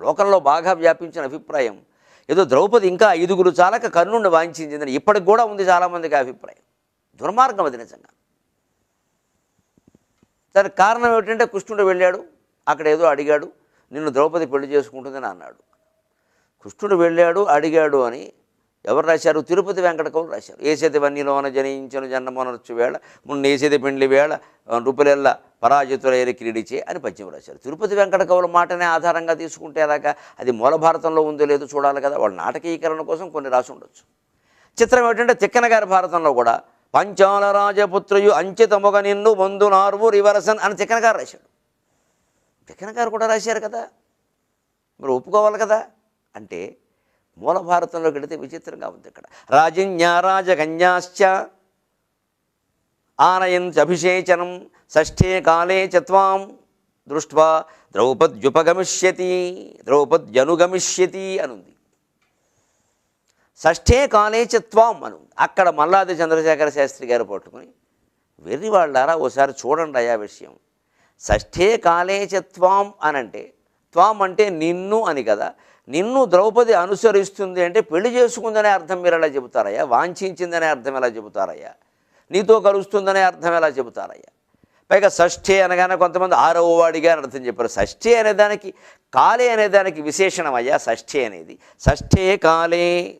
లోకంలో బాగా వ్యాపించిన అభిప్రాయం. ఏదో ద్రౌపది ఇంకా ఐదుగురు చాలక కర్ణుడిని వాంఛించిందని ఇప్పటికి కూడా ఉంది చాలామందికి అభిప్రాయం. దుర్మార్గం అది నిజంగా. దానికి కారణం ఏమిటంటే కృష్ణుడు వెళ్ళాడు. అక్కడ ఏదో అడిగాడు. నిన్ను ద్రౌపది పెళ్ళి చేసుకుంటుందని అన్నాడు. కృష్ణుడు వెళ్ళాడు అడిగాడు అని ఎవరు రాశారు? తిరుపతి వెంకట కవులు రాశారు. ఏసేది వన్నీలోన జనయించను జన్మనొచ్చు వేళ మున్న ఏసేది పెండ్లి వేళ రూపలెల్ల పరాజితులైన క్రీడిచే అని పద్యం రాశారు. తిరుపతి వెంకట కవుల మాటనే ఆధారంగా తీసుకుంటే అలాగా అది మూల భారతంలో ఉందో లేదో చూడాలి కదా. వాళ్ళ నాటకీకరణ కోసం కొన్ని రాసి ఉండొచ్చు. చిత్రం ఏమిటంటే తిక్కన గారి భారతంలో కూడా పంచాల రాజపుత్రయు అంచితముగ నిన్ను వందు నార్వు రివరసన్ అని తిక్కన గారు రాశాడు. తిక్కన గారు కూడా రాశారు కదా. మరి ఒప్పుకోవాలి కదా? అంటే మూల భారతంలోకి వెళితే విచిత్రంగా ఉంది ఇక్కడ. రాజన్యా ఆనయంచ అభిషేచనం షష్ఠే కాలే చత్వాం దృష్ట్వా ద్రౌపద్యుపగమిష్యతి ద్రౌపద్యనుగమిష్యతి అనుంది. షష్ఠే కాలే చత్వాం అను అక్కడ మల్లాది చంద్రశేఖర శాస్త్రి గారు పట్టుకుని వెర్రి వాళ్ళారా ఓసారి చూడండి అయా విషయం. షష్ఠే కాలే చత్వాం అనంటే త్వాం అంటే నిన్ను అని కదా నిన్ను ద్రౌపది అనుసరిస్తుంది అంటే పెళ్ళి చేసుకుందనే అర్థం మీరు ఎలా చెబుతారయ్యా? వాంఛించిందనే అర్థం ఎలా చెబుతారయ్యా? నీతో కలుస్తుందనే అర్థం ఎలా చెబుతారయ్యా? పైగా షష్ఠే అనగానే కొంతమంది ఆరవ వాడిగా అని అర్థం చెప్పారు. షష్ఠే అనే దానికి కాలే అనే దానికి విశేషణం అయ్యా షష్ఠే అనేది. షష్ఠే కాలే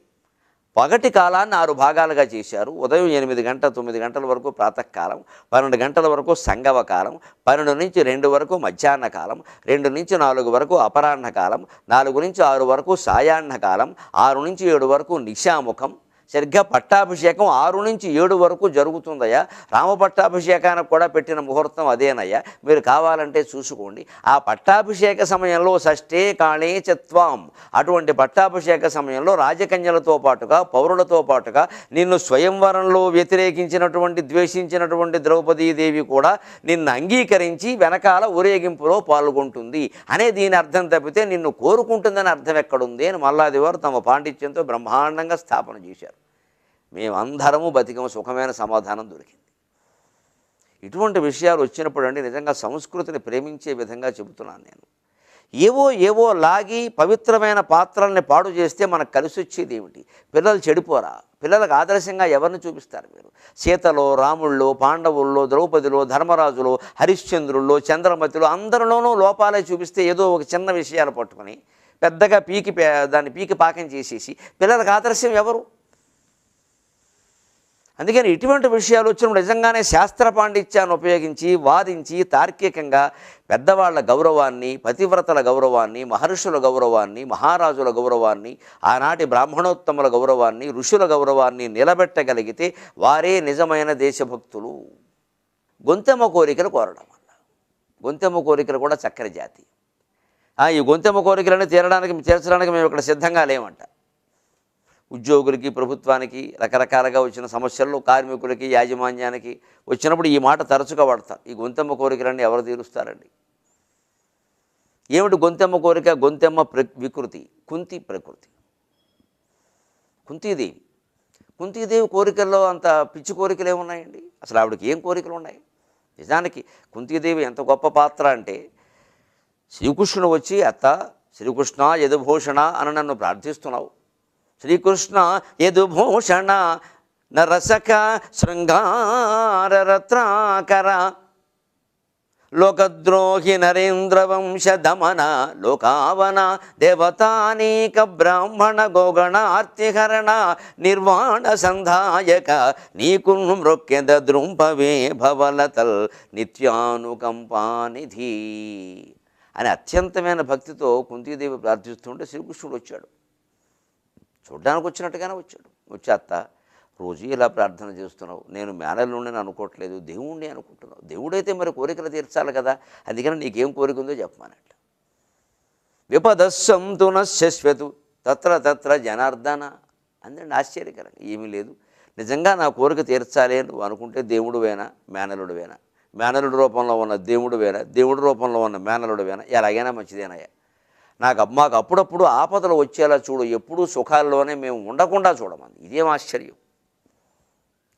పగటి కాలాన్ని ఆరు భాగాలుగా చేశారు. ఉదయం ఎనిమిది గంటల తొమ్మిది గంటల వరకు ప్రాతకాలం పన్నెండు గంటల వరకు సంగవ కాలం పన్నెండు నుంచి రెండు వరకు మధ్యాహ్న కాలం రెండు నుంచి నాలుగు వరకు అపరాహ్న కాలం నాలుగు నుంచి ఆరు వరకు సాయాహ్న కాలం ఆరు నుంచి ఏడు వరకు నిశాముఖం సరిగ్గా పట్టాభిషేకం ఆరు నుంచి ఏడు వరకు జరుగుతుందయ్యా. రామ పట్టాభిషేకానికి కూడా పెట్టిన ముహూర్తం అదేనయ్యా. మీరు కావాలంటే చూసుకోండి. ఆ పట్టాభిషేక సమయంలో షష్ఠే కాళే చత్వాం. అటువంటి పట్టాభిషేక సమయంలో రాజకన్యలతో పాటుగా పౌరులతో పాటుగా నిన్ను స్వయంవరంలో వ్యతిరేకించినటువంటి ద్వేషించినటువంటి ద్రౌపదీదేవి కూడా నిన్ను అంగీకరించి వెనకాల ఊరేగింపులో పాల్గొంటుంది. అనే దీని అర్థం తప్పితే నిన్ను కోరుకుంటుందని అర్థం ఎక్కడుంది అని మల్లాది వారు తమ పాండిత్యంతో బ్రహ్మాండంగా స్థాపన చేశారు. మేమందరము బతికము సుఖమైన సమాధానం దొరికింది. ఇటువంటి విషయాలు వచ్చినప్పుడు అండి నిజంగా సంస్కృతిని ప్రేమించే విధంగా చెబుతున్నాను నేను. ఏవో ఏవో లాగి పవిత్రమైన పాత్రల్ని పాడు చేస్తే మనకు కలిసి వచ్చేది ఏమిటి? పిల్లలు చెడిపోరా? పిల్లలకు ఆదర్శంగా ఎవరిని చూపిస్తారు మీరు? సీతలో రాముళ్ళో పాండవుల్లో ద్రౌపదిలో ధర్మరాజులో హరిశ్చంద్రుల్లో చంద్రమతిలో అందరిలోనూ లోపాలే చూపిస్తే ఏదో ఒక చిన్న విషయాలు పట్టుకొని పెద్దగా పీకి దాన్ని పీకి పాకం చేసేసి పిల్లలకు ఆదర్శం ఎవరు? అందుకని ఇటువంటి విషయాలు వచ్చినప్పుడు నిజంగానే శాస్త్ర పాండిత్యాన్ని ఉపయోగించి వాదించి తార్కికంగా పెద్దవాళ్ళ గౌరవాన్ని పతివ్రతల గౌరవాన్ని మహర్షుల గౌరవాన్ని మహారాజుల గౌరవాన్ని ఆనాటి బ్రాహ్మణోత్తముల గౌరవాన్ని ఋషుల గౌరవాన్ని నిలబెట్టగలిగితే వారే నిజమైన దేశభక్తులు. గొంతెమ్మ కోరికలు కోరడం వల్ల. గొంతెమ్మ కోరికలు కూడా చక్కని జాతి. ఆ, ఈ గొంతెమ్మ కోరికలను తీరడానికి తీర్చడానికి మేము ఇక్కడ సిద్ధంగా లేమంట. ఉద్యోగులకి ప్రభుత్వానికి రకరకాలుగా వచ్చిన సమస్యల్లో కార్మికులకి యాజమాన్యానికి వచ్చినప్పుడు ఈ మాట తరచుగా వాడతారు. ఈ గొంతెమ్మ కోరికలన్నీ ఎవరు తీరుస్తారండి? ఏమిటి గొంతెమ్మ కోరిక? గొంతెమ్మ ప్ర వికృతి. కుంతి ప్రకృతి. కుంతీదేవి. కుంతీదేవి కోరికల్లో అంత పిచ్చి కోరికలు ఏమున్నాయండి? అసలు ఆవిడకి ఏం కోరికలు ఉన్నాయి? నిజానికి కుంతీదేవి ఎంత గొప్ప పాత్ర అంటే శ్రీకృష్ణుడు వచ్చి అత్త శ్రీకృష్ణ యదుభూషణ అని నన్ను ప్రార్థిస్తున్నావు. శ్రీకృష్ణ యదుభూషణ నరసక శృంగార రత్నాకర లోకద్రోహి నరేంద్రవంశ దమన లోకావన దేవతానీక బ్రాహ్మణ గోగణ ఆర్తిహరణ నిర్వాణ సంధాయక నీకు మృక్యద ద్రుంపవే భవలతల్ నిత్యానుకంపానిధి అని అత్యంతమైన భక్తితో కుంతీదేవి ప్రార్థిస్తుంటే శ్రీకృష్ణుడు వచ్చాడు. చూడ్డానికి వచ్చినట్టుగానే వచ్చాడు. వచ్చి అత్త రోజు ఇలా ప్రార్థన చేస్తున్నావు నేను మేనల్లుండని అనుకోవట్లేదు దేవుణ్ణి అనుకుంటున్నావు దేవుడైతే మరి కోరికలు తీర్చాలి కదా అందుకని నీకేం కోరిక ఉందో చెప్పమానట్ల విపదస్సంతు నశ్వతు తత్ర తత్ర జనార్దన అందండి ఆశ్చర్యకరంగా. ఏమీ లేదు నిజంగా నా కోరిక తీర్చాలి అని నువ్వు అనుకుంటే దేవుడువేనా మేనలుడువేనా మేనలుడి రూపంలో ఉన్న దేవుడువేనా దేవుడి రూపంలో ఉన్న మేనలుడువేనా ఎలాగైనా మంచిదేనాయా నాకు మాకు అప్పుడప్పుడు ఆపదలు వచ్చేలా చూడు ఎప్పుడూ సుఖాల్లోనే మేము ఉండకుండా చూడమంది. ఇదేం ఆశ్చర్యం.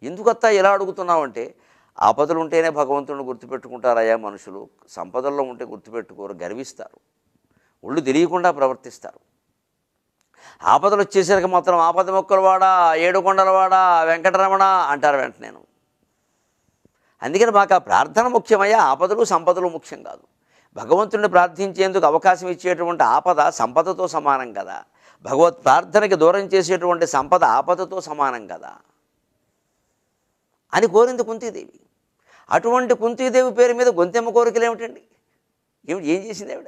ఎందుకత్తా ఎలా అడుగుతున్నామంటే ఆపదలు ఉంటేనే భగవంతుడిని గుర్తుపెట్టుకుంటారయా మనుషులు. సంపదల్లో ఉంటే గుర్తుపెట్టుకోరు గర్విస్తారు. ఒళ్ళు తెలియకుండా ప్రవర్తిస్తారు. ఆపదలు వచ్చేసరికి మాత్రం ఆపద మొక్కలవాడా ఏడుకొండలవాడా వెంకటరమణ అంటారు వెంట నేను అందుకని మాకు ఆ ప్రార్థన ముఖ్యమయ్యా ఆపదలు సంపదలు ముఖ్యం కాదు. భగవంతుడిని ప్రార్థించేందుకు అవకాశం ఇచ్చేటువంటి ఆపద సంపదతో సమానం కదా. భగవత్ ప్రార్థనకి దూరం చేసేటువంటి సంపద ఆపదతో సమానం కదా. అని కోరింది కుంతీదేవి. అటువంటి కుంతీదేవి పేరు మీద గొంతెమ్మ కోరికలు ఏమిటండి? ఏమిటి ఏం చేసింది ఆవిడ?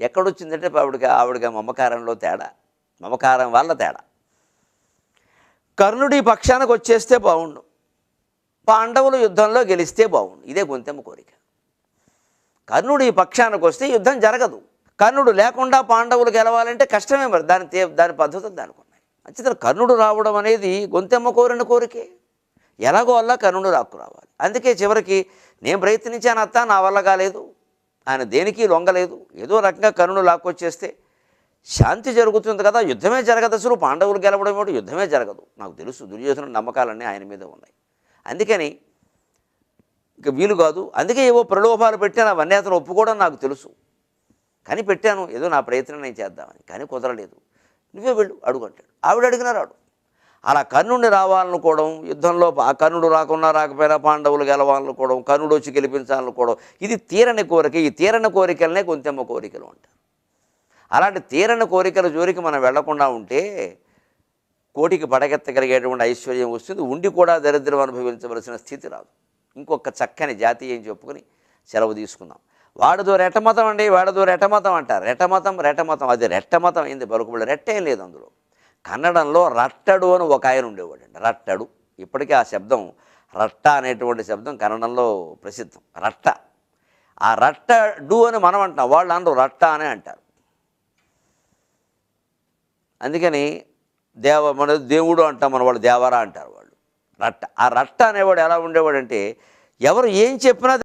ఎక్కడొచ్చిందంటే ఆవిడకి ఆవిడకి మమకారంలో తేడా. మమకారం వల్ల తేడా. కర్ణుడి పక్షానికి వచ్చేస్తే బాగుండు పాండవులు యుద్ధంలో గెలిస్తే బాగుండు ఇదే గొంతెమ్మ కోరిక. కర్ణుడు ఈ పక్షానికి వస్తే యుద్ధం జరగదు. కర్ణుడు లేకుండా పాండవులు గెలవాలంటే కష్టమే మరి. దాని దాని పద్ధతులు దానికి ఉన్నాయి అంచేత కర్ణుడు రావడం అనేది గొంతెమ్మ కోరిన కోరికే. ఎలాగో వల్ల కర్ణుడు రాకు రావాలి. అందుకే చివరికి నేను ప్రయత్నించాను అత్త నా వల్ల కాలేదు. ఆయన దేనికి లొంగలేదు. ఏదో రకంగా కర్ణుడు లాక్కొచ్చేస్తే శాంతి జరుగుతుంది కదా. యుద్ధమే జరగదు అసలు. పాండవులు గెలవడం ఏమిటి? యుద్ధమే జరగదు. నాకు తెలుసు దుర్యోధన నమ్మకాలన్నీ ఆయన మీద ఉన్నాయి. అందుకని ఇక వీలు కాదు. అందుకే ఏవో ప్రలోభాలు పెట్టాను అవన్నీ అతను ఒప్పుకోవడం నాకు తెలుసు. కానీ పెట్టాను ఏదో నా ప్రయత్నం నేను చేద్దామని. కానీ కుదరలేదు. నువ్వే వెళ్ళు అడుగు అంటాడు. ఆవిడ అడిగినారు రాడు అలా కర్ణుడిని రావాలనుకోవడం యుద్ధంలో ఆ కర్ణుడు రాకున్నా రాకపోయినా పాండవులు గెలవాలనుకోవడం కర్ణుడు వచ్చి గెలిపించాలనుకోవడం ఇది తీరని కోరిక. ఈ తీరని కోరికలనే కొంతెమ్మ కోరికలు అంటారు. అలాంటి తీరని కోరికల జోరికి మనం వెళ్ళకుండా ఉంటే కోటికి పడగెత్తగలిగేటువంటి ఐశ్వర్యం వస్తుంది. ఉండి కూడా దరిద్రం అనుభవించవలసిన స్థితి రాదు. ఇంకొక చక్కని జాతీయం చెప్పుకొని సెలవు తీసుకుందాం. వాడదో రెట్టమతం అండి వాడదో రెట్టమతం అంటారు. రెట్టమతం రెట్టమతం అది రెట్టమతం అయింది పలుకుబడి రెట్టేం లేదు అందులో. కన్నడంలో రట్టడు అని ఒక ఆయన ఉండేవాడు అండి రట్టడు. ఇప్పటికీ ఆ శబ్దం రట్ట అనేటువంటి శబ్దం కన్నడంలో ప్రసిద్ధం రట్ట. ఆ రట్టడు అని మనం అంటాం వాళ్ళు అందరూ రట్ట అనే అంటారు. అందుకని దేవ మన దేవుడు అంటాం మన వాళ్ళు దేవరా అంటారు వాళ్ళు. రట్ట ఆ రట్ట అనేవాడు ఎలా ఉండేవాడంటే ఎవరు ఏం చెప్పినా